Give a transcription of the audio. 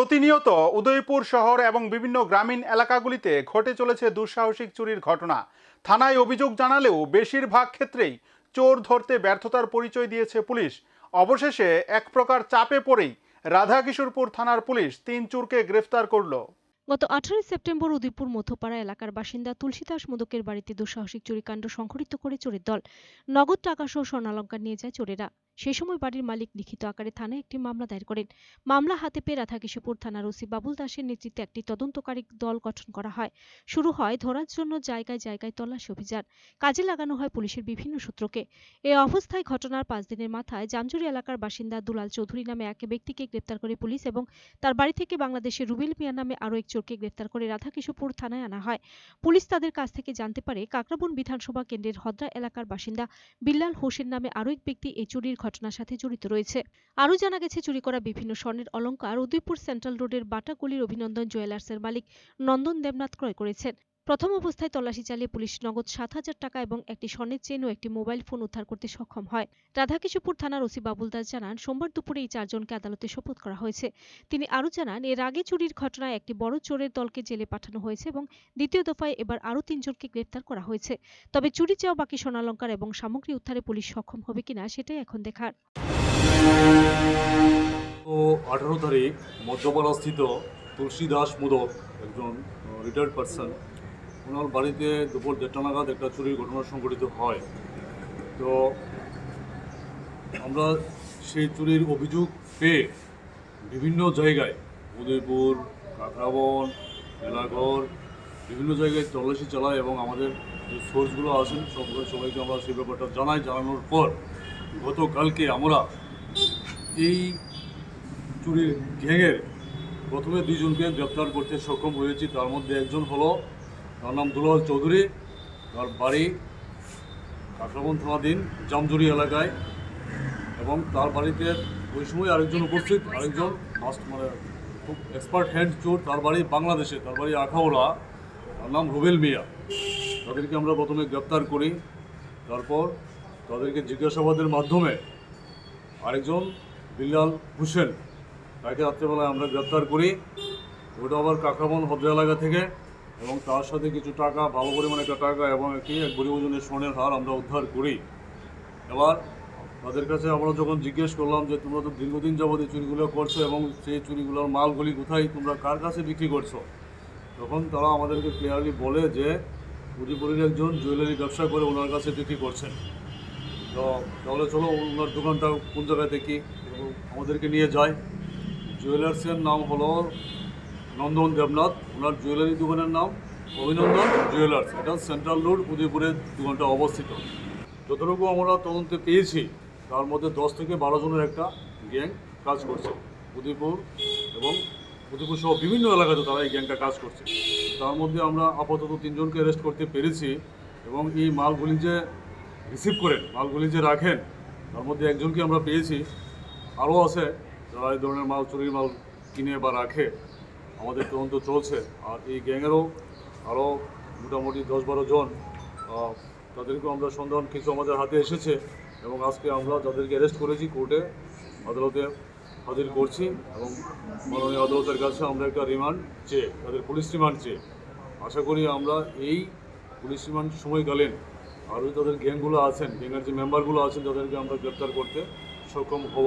প্রতিনিয়ত উদয়পুর শহর এবং বিভিন্ন গ্রামীণ এলাকাগুলিতে ঘটে চলেছে দুঃসাহসিক চুরির ঘটনা। থানায় অভিযোগ জানালেও বেশিরভাগ ক্ষেত্রেই চোর ধরতে ব্যর্থতার পরিচয় দিয়েছে পুলিশ। অবশেষে এক প্রকার চাপে পড়েই রাধাকিশোরপুর থানার পুলিশ তিন চোরকে গ্রেফতার করল। গত আঠারোই সেপ্টেম্বর উদয়পুর মধ্যপাড়া এলাকার বাসিন্দা তুলসীদাস মোদকের বাড়িতে দুঃসাহসিক চুরিকাণ্ড সংঘটিত করে চোরের দল নগদ টাকা সহ স্বর্ণালঙ্কার নিয়ে যায় চোরেরা। সেই সময় বাড়ির মালিক লিখিত আকারে থানায় একটি মামলা দায়ের করেন। মামলা হাতে পেয়ে রাধাকিশোরপুর থানার ওসি বাবুল দাসের নেতৃত্বে একটি তদন্তকারী দল গঠন করা হয়। শুরু হয় ধরার জন্য জায়গায় জায়গায় তল্লাশি অভিযান। কাজে লাগানো হয় পুলিশের বিভিন্ন সূত্রকে। এ অবস্থায় ঘটনার পাঁচ দিনের মাথায় জামজুরি এলাকার বাসিন্দা দুলাল চৌধুরী নামে এক ব্যক্তিকে গ্রেপ্তার করে পুলিশ এবং তার বাড়ি থেকে বাংলাদেশের রুবেল মিয়া নামে আরও এক চোরকে গ্রেপ্তার করে রাধাকিশোরপুর থানায় আনা হয়। পুলিশ তাদের কাছ থেকে জানতে পারে, কাকরাবন বিধানসভা কেন্দ্রের হদ্রা এলাকার বাসিন্দা বিল্লাল হোসেন নামে আরও এক ব্যক্তি এই চুরির ঘটনার সাথে জড়িত রয়েছে। আরও জানা গেছে, চুরি করা বিভিন্ন স্বর্ণের অলংকার উদয়পুর সেন্ট্রাল রোডের বাটাগুলির অভিনন্দন জুয়েলার্সের মালিক নন্দন দেবনাথ ক্রয় করেছেন। প্রথম অবস্থায় তল্লাশি চালিয়ে পুলিশ নগদ সাত হাজার টাকা এবং একটি স্বর্ণের চেন ও একটি মোবাইল ফোন উদ্ধার করতে সক্ষম হয়। রাধাকিশোরপুর থানার ওসি বাবুল দাস জানান, সোমবার দুপুরে এই চারজনকে আদালতে শপথ করা হয়েছে। তিনি আরও জানান, এর আগে চুরির ঘটনায় একটি বড় চোরের দলকে জেলে পাঠানো হয়েছে এবং দ্বিতীয় দফায় এবার আরও তিনজনকে গ্রেফতার করা হয়েছে। তবে চুরি চাওয়া বাকি স্বর্ণালঙ্কার এবং সামগ্রী উদ্ধারে পুলিশ সক্ষম হবে কিনা সেটাই এখন দেখার। আঠারো তারিখ মধ্যপাড়াস্থিত তুলসী দাস মোদক একজন রিটায়ার্ড পার্সন ওনার বাড়িতে দুপুর দেড়টা নাগাদ একটা চুরির ঘটনা সংঘটিত হয়। তো আমরা সেই চুরির অভিযোগ পেয়ে বিভিন্ন জায়গায়, উদয়পুর কাকরাবন এলাগড় বিভিন্ন জায়গায় তল্লাশি চালাই এবং আমাদের যে সোর্সগুলো আছেন, সবগুলো সবাইকে আমরা সেই ব্যাপারটা জানাই। জানানোর পর গতকালকে আমরা এই চুরির গ্যাংয়ের প্রথমে দুইজনকে গ্রেপ্তার করতে সক্ষম হয়েছি। তার মধ্যে একজন হলো তার নাম দুলাল চৌধুরী তার বাড়ি কাকরাবন থানাধীন জামজুরি এলাকায় এবং তার বাড়িতে ওই সময় আরেকজন উপস্থিত, আরেকজন মাস্ট মানে খুব এক্সপার্ট হ্যান্ড চোর, তার বাড়ি বাংলাদেশে, তার বাড়ি আখাউড়া। তার নাম রুবেল মিয়া। তাদেরকে আমরা প্রথমে গ্রেপ্তার করি, তারপর তাদেরকে জিজ্ঞাসাবাদের মাধ্যমে আরেকজন বিল্লাল হোসেন, তাকে রাত্রেবেলায় আমরা গ্রেপ্তার করি। ওটা আবার কাকরাবন হদ্রা এলাকা থেকে। এবং তার সাথে কিছু টাকা, ভালো পরিমাণে একটা টাকা এবং একটি এক গরিব ওজনের স্বর্ণের হার আমরা উদ্ধার করি। এবার তাদের কাছে আমরা যখন জিজ্ঞেস করলাম যে, তোমরা তো দীর্ঘদিন যাবত এই চুরিগুলো করছ এবং সেই চুরিগুলোর মালগুলি কোথায়? তোমরা কার কাছে বিক্রি করছ? তখন তারা আমাদেরকে ক্লিয়ারলি বলে যে উদিপুরের একজন জুয়েলারি ব্যবসা করে ওনার কাছে বিক্রি করছেন। তো তাহলে চলো ওনার দোকানটা কোন জায়গায় দেখি? আমাদেরকে নিয়ে যায়। জুয়েলার্সের নাম হলো নন্দন দেবনাথ, ওনার জুয়েলারি দোকানের নাম অভিনন্দন জুয়েলার্স এটা সেন্ট্রাল রোড উদয়পুরের দোকানটা অবস্থিত। যতটুকু আমরা তদন্তে পেয়েছি, তার মধ্যে দশ থেকে বারো জনের একটা গ্যাং কাজ করছে, উদয়পুর এবং উদয়পুর সহ বিভিন্ন এলাকাতে তারা এই গ্যাংটা কাজ করছে। তার মধ্যে আমরা আপাতত তিনজনকে অ্যারেস্ট করতে পেরেছি এবং এই মালগুলি যে রিসিভ করেন, মালগুলি যে রাখেন, তার মধ্যে একজনকে আমরা পেয়েছি। আরও আছে, যারা এই ধরনের মাল, চুরির মাল কিনে বা রাখে আমাদের তদন্ত চলছে, আর এই গ্যাংয়েরও আরও মোটামুটি দশ বারো জন তাদেরকেও আমরা সন্ধান কিছু আমাদের হাতে এসেছে এবং আজকে আমরা যাদেরকে অ্যারেস্ট করেছি কোর্টে আদালতে হাজির করছি এবং মাননীয় আদালতের কাছে আমরা একটা রিমান্ড চেয়ে, তাদের পুলিশ রিমান্ড চেয়ে আশা করি আমরা এই পুলিশ রিমান্ড সময়কালীন আরও তাদের গ্যাংগুলো আছেন, গ্যাংয়ের যে মেম্বারগুলো আছেন তাদেরকে আমরা গ্রেপ্তার করতে সক্ষম হব।